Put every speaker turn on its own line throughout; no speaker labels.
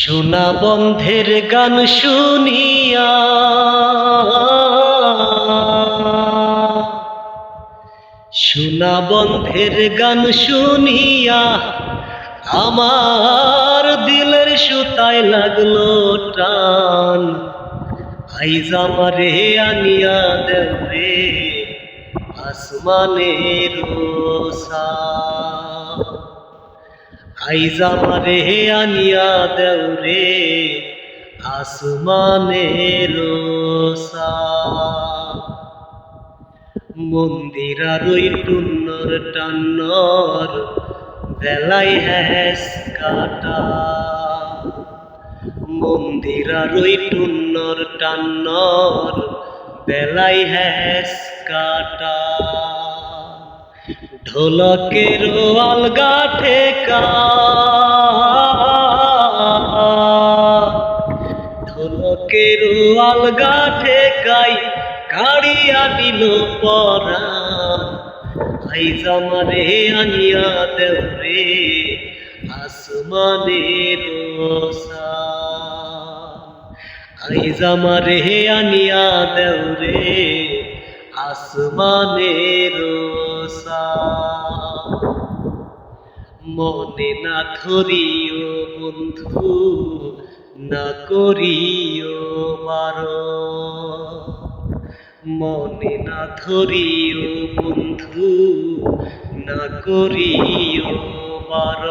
সোনা বন্ধের গান শুনিয়া। সোনা বন্ধের গান শুনিয়া আমার দিলের সুতায় লাগল টান। আইজ আমারে আনিয়া দেবে আসমানের রোসা আইজ আমারে আনিয়া দেও রে, আসমানের রোসা মন্দিরার ওই টুন্নর টান্নর, বেলাই হ্যাস কাটা। মন্দিরার ওই টুন্নর টান্নর, বেলাই হ্যাস কাটা। ঢোলকের আলগা ঠেকা ঢোলকের আলগা ঠেকাই কাড়িয়া দিল পরাণ আইজ আমারে আনিয়া দেও রে আসমানের রোসা আইজ আমারে আনিয়া দেও রে আসমানের রোসা মনে না ধরিও বন্ধু, না করিও বারো মনে না ধরিও বন্ধু, না করিও বার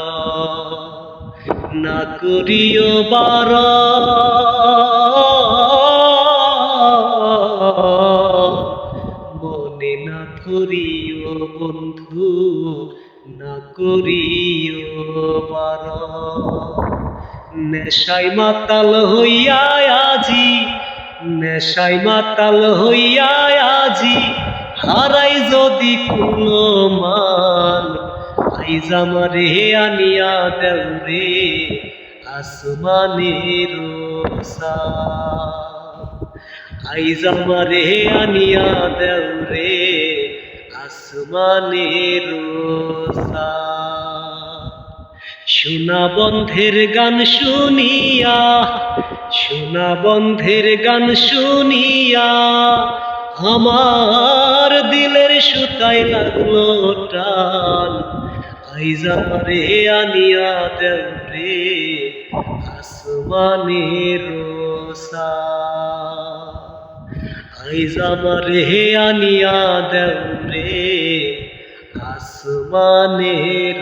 না করিও বার ধরিও বন্ধু, না করিও বার নেশাই মাতাল হইয়া আজি নেশাই মাতাল হইয়া আজি, হারাই যদি কোনো মান আইজ আমারে আনিয়া দেও রে আসমানের রোসা আইজ আমারে আনিয়া দেও রে আসমানের সোনা বন্ধের গান শুনিয়া, সোনা বন্ধের গান শুনিয়া, আমার দিলের সুতায় লাগল টান। আইজা রে আনিয়া দেও রে আসমানের রোসা আইজা রে আনিয়া দেও রে আসমানের